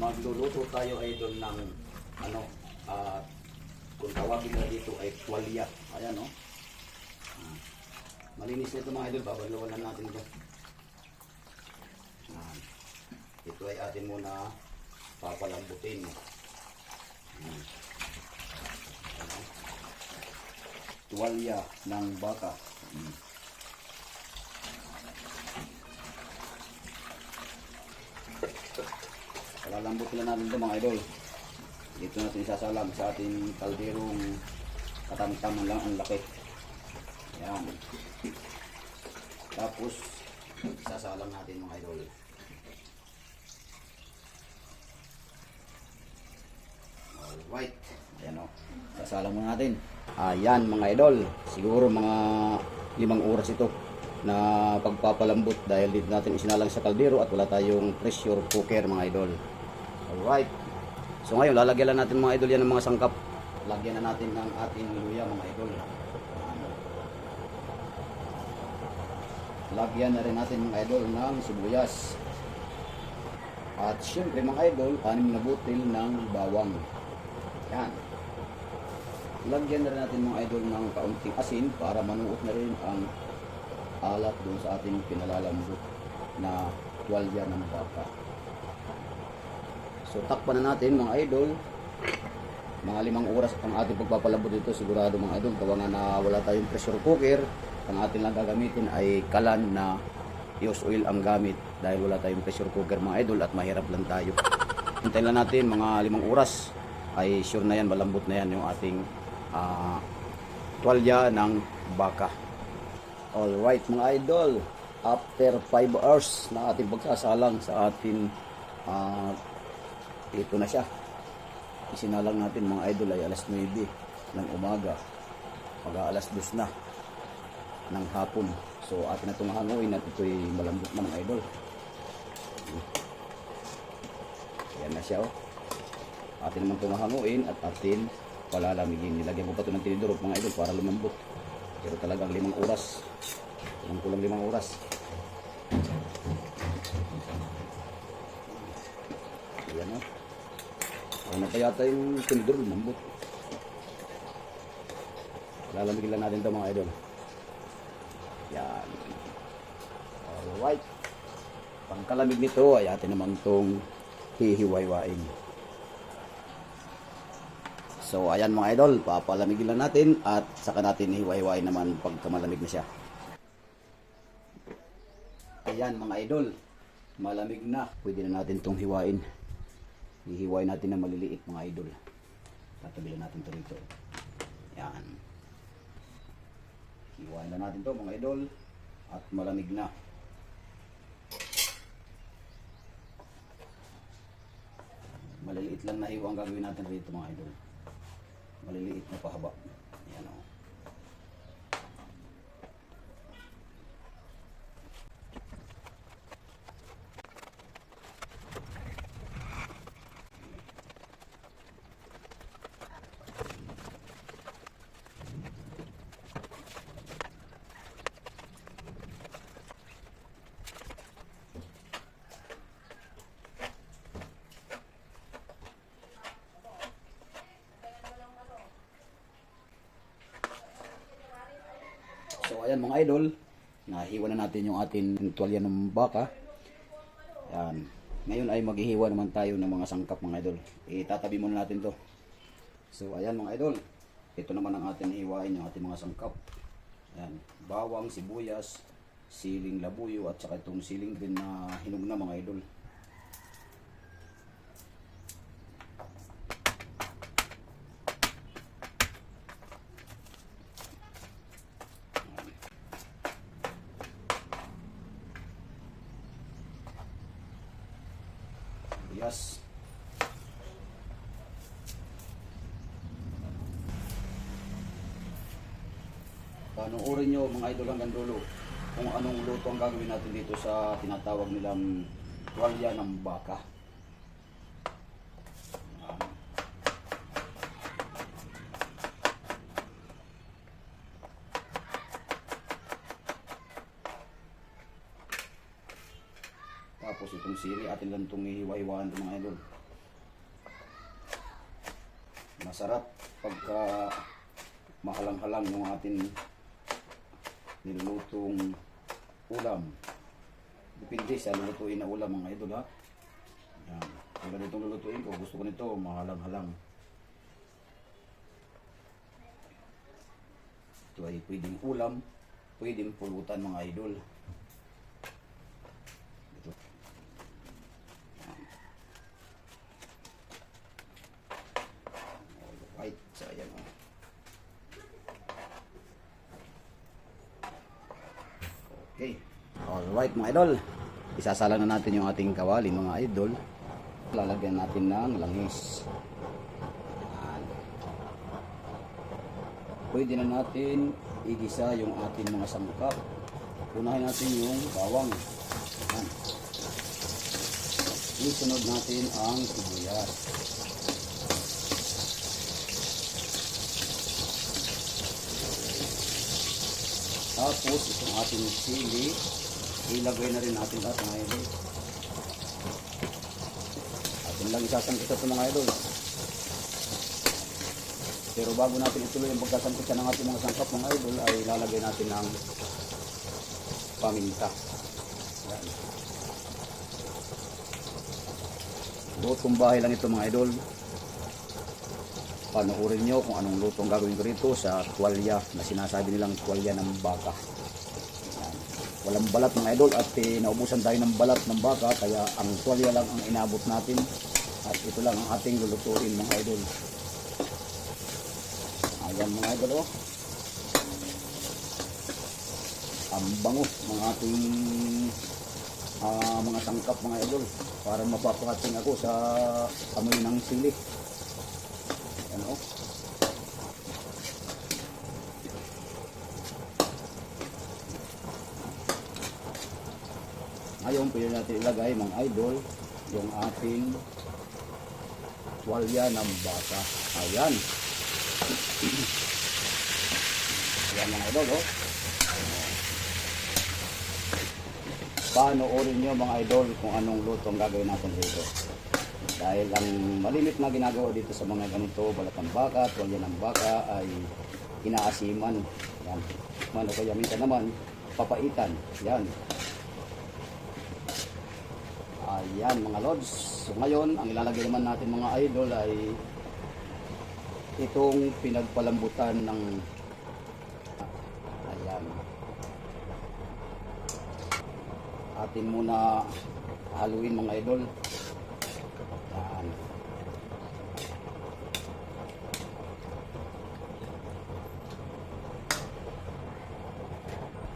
magluluto tayo idol ng ano, ah, kung tawagin na dito ay tuwalya. Ayan no. Ah. Malinis na ito mga idol, babaluan natin ito. Ah. Ito ay atin muna papalambutin. Tuwalya ng baka. Hmm. Palalambot na natin ito mga idol. Dito natin isasalam sa ating kalderong katamtaman lang ang laki. Yan. Tapos, isasalam natin mga idol. Alright. Ayan o. Sasalam mo natin. Ayan mga idol. Siguro mga limang oras ito na pagpapalambot dahil dito natin isinalang sa kaldero at wala tayong pressure cooker mga idol. Alright. So ngayon, lalagyan lang natin mga idol yan ng mga sangkap. Lagyan na natin ng ating luya mga idol. Lagyan na rin natin mga idol ng sibuyas. At syempre mga idol, anim na butil ng bawang. Yan. Lagyan na rin natin mga idol ng kaunting asin para manuot na rin ang alat doon sa ating pinalalambot na tuwalya ng baka. So takpan na natin mga idol. Mga limang oras ang ating pagpapalambot dito sigurado mga idol. Gawa nga na wala tayong pressure cooker. Ang ating lang gagamitin ay kalan na use oil ang gamit dahil wala tayong pressure cooker mga idol at mahirap lang tayo. Hintayin lang natin mga limang oras ay sure na yan, malambot na yan yung ating ah, tuwalya ng baka. Alright mga idol, after 5 hours na ating pagsasalang sa ating ah, ito na siya. Isinalang natin mga idol ay alas 9 ng umaga. Mag alas 2 na ng hapon. So atin na itong hanguin at ito'y malambot na mga idol. Yan na siya oh. Atin naman itong hanguin at atin palalamigin. Nilagyan ko pa ito ng tinidor mga idol para lumambot. Pero talagang limang oras. Kulang kulang limang oras. Yan o. Ano kaya yata yung tinidor lumambot. Lalamigin lang natin ito mga idol. Yan. Alright. Pangkalamig nito ay atin naman itong hihiwaywaiin. So ayan mga idol, papalamigin lang natin at saka natin hiwa-hiwain naman pagka malamig na siya. Ayan mga idol, malamig na. Pwede na natin itong hiwain. Hihiwain natin na maliliit mga idol. Tatabi lang natin ito rito. Yan. Hiwain na natin to mga idol at malamig na. Maliliit lang na hiwa ang gagawin natin rito mga idol maliliit na pahaba. Yan o. So ayan mga idol, nahiwa na natin yung ating tuwalya ng baka. Yan. Ngayon ay maghihiwa naman tayo ng mga sangkap mga idol. Itatabi muna natin to. So ayan mga idol, ito naman ang ating hiwain yung ating mga sangkap. Yan. Bawang, sibuyas, siling labuyo at saka itong siling din na hinog na mga idol. Panoorin nyo mga idol hanggang dulo kung anong luto ang gagawin natin dito sa tinatawag nilang tuwalya ng baka. Tapos itong sili atin lang itong ihiwa-hiwaan ito mga idol. Masarap pagka mahalang-halang yung ating nilulutong ulam. Depende sa lulutuin na ulam mga idol ha. Yan. Kung ganitong lulutuin ko, gusto ko nito mahalang-halang. Ito ay pwedeng ulam, pwedeng pulutan mga idol. Ito. Alright, so ayan o. Okay. Alright mga idol. Isasala na natin yung ating kawali mga idol. Lalagyan natin ng langis. Pwede na natin igisa yung ating mga sangkap. Unahin natin yung bawang. Yan. Isunod natin ang sibuyas. Tapos itong ating sili, ilagay na rin natin lahat mga idol. Atin lang isasangkit ito mga idol. Pero bago natin ituloy ang pagkasangkit ng ating mga sangkap mga idol, ay lalagay natin ng paminta. Yan. Lutong bahay lang ito mga idol. Panoorin nyo kung anong lutong gagawin ko rito sa tuwalya na sinasabi nilang tuwalya ng baka. Walang balat mga idol at eh, naubusan tayo ng balat ng baka kaya ang tuwalya lang ang inabot natin at ito lang ang ating lulutuin mga idol. Ayan mga idol oh. Ang bango ng ating ah, mga sangkap mga idol para mapapakating ako sa amoy ng sili. Ayan oh. Ngayon, pwede natin ilagay mga idol yung ating tuwalya ng baka. Ayan. Ayan mga idol, oh. Panoorin nyo mga idol kung anong luto ang gagawin natin dito. Dahil ang malimit na ginagawa dito sa mga ganito, balat baka, tuwalya ng baka ay inaasiman. Yan. Man, o kaya minsan naman, papaitan. Yan. Ayan mga lords. So ngayon, ang ilalagay naman natin mga idol ay itong pinagpalambutan ng ayan. Atin muna haluin mga idol. Ayan.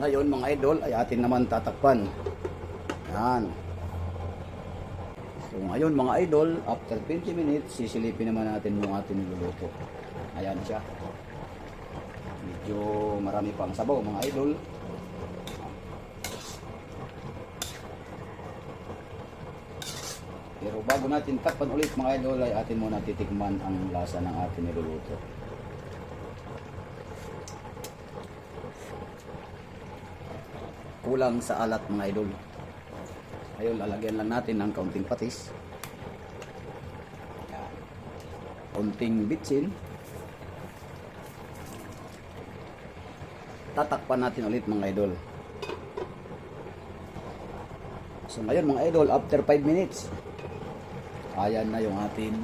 Ngayon mga idol ay atin naman tatakpan. Yan. So ngayon mga idol, after 20 minutes, sisilipin naman natin yung ating niluluto. Ayan siya. Medyo marami pang sabaw mga idol. Pero bago natin takpan ulit mga idol, ay atin muna titikman ang lasa ng ating niluluto. Kulang sa alat mga idol. Ngayon, lalagyan lang natin ng kaunting patis. Kaunting bitsin. Tatakpan natin ulit mga idol. So ngayon mga idol, after 5 minutes, ayan na yung ating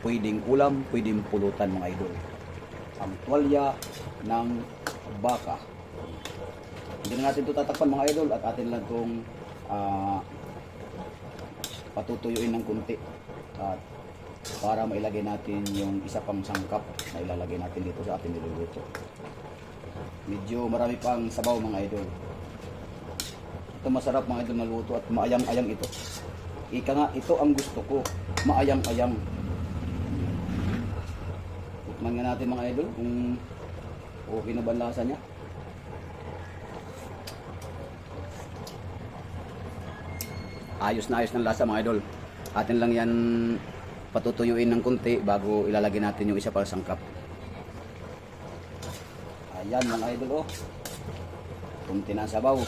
pwedeng ulam, pwedeng pulutan mga idol. Ang tuwalya ng baka. Hindi na natin ito tatakpan mga idol at atin lang itong ah, patutuyuin ng kunti at para mailagay natin yung isa pang sangkap na ilalagay natin dito sa ating niluluto. Medyo marami pang sabaw mga idol. Ito masarap mga idol na luto at maayang-ayang ito. Ika nga, ito ang gusto ko. Maayang-ayang. Tikman nga natin mga idol kung okay na ba lasa niya. ayos na ayos ng lasa mga idol. Atin lang yan patutuyuin ng kunti bago ilalagay natin yung isa para sangkap. Ayan mga idol oh. Kunti na sabaw.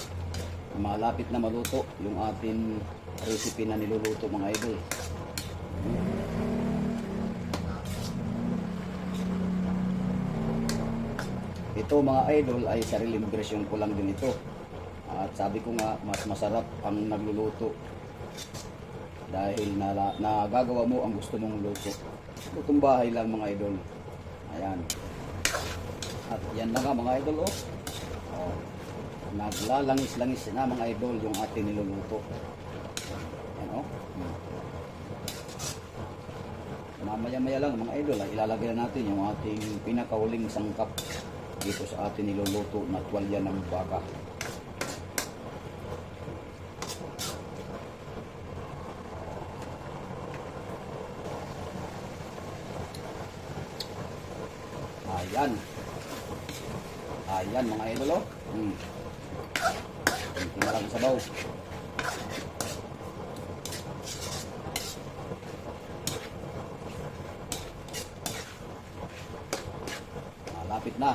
Malapit na maluto yung ating recipe na niluluto mga idol. Ito mga idol ay sariling impression ko lang din ito. At sabi ko nga mas masarap ang nagluluto dahil na, nagagawa mo ang gusto mong luto. Lutong bahay lang mga idol. Ayan. At yan na nga mga idol oh. oh. Naglalangis-langis na mga idol yung ating niluluto. Ayan oh. Hmm. Mamaya-maya lang mga idol, ay ilalagay na natin yung ating pinakahuling sangkap dito sa ating niluluto na tuwalya ng baka. Ayan. Ayan mga idol oh. Hmm. Kunti na lang sa sabaw. Malapit na.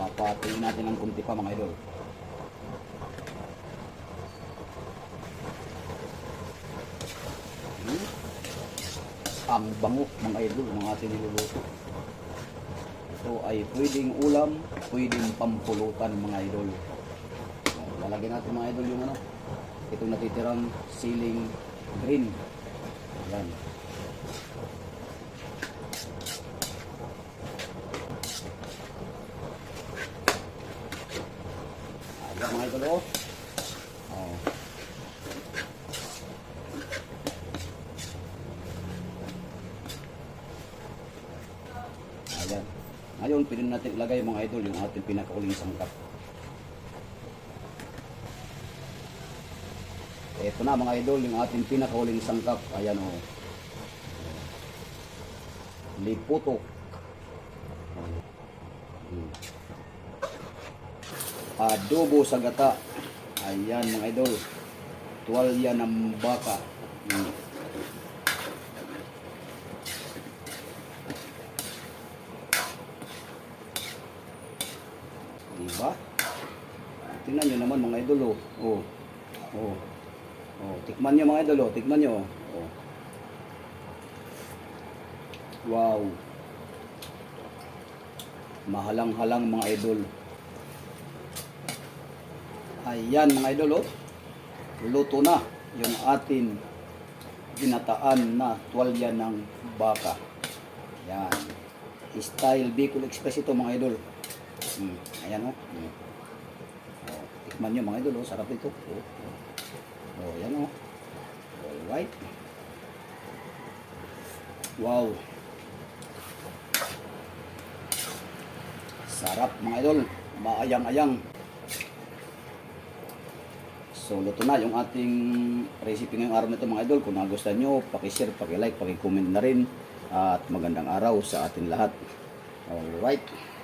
Papatuloy natin ng kunti pa mga idol. Hmm. Ang bango mga idol ng ating niluluto. Ito ay pwedeng ulam, pwedeng pampulutan mga idol. So, lalagyan natin mga idol yung ano, itong natitirang ceiling green. Ayan mga idol oh. Oh. Ayan. Ngayon, pwede na natin ilagay mga idol yung ating pinakauling sangkap. Ito na mga idol, yung ating pinakauling sangkap. Ayan o. Oh. Liputok. Hmm. Adobo sa gata. Ayan mga idol. Tuwalya ng baka. Hmm. Diba? Tingnan nyo naman mga idol oh. Oh. Oh. Oh, tikman nyo mga idol oh. Tikman nyo. Oh. Wow. Mahalang-halang mga idol. Ayan mga idol oh. Luto na yung atin ginataan na tuwalya ng baka. Yan. Style Bicol Express ito mga idol. Hmm. Ayan. Oh. Hmm. Tikman nyo mga idol, oh. sarap ito. Oh, oh. oh ayan o. Oh. Alright. Wow. Sarap mga idol. Maayang-ayang. So, luto na yung ating recipe ngayong araw na ito mga idol. Kung nagustuhan nyo, pakishare, pakilike, pakicomment na rin. At magandang araw sa atin lahat. Alright.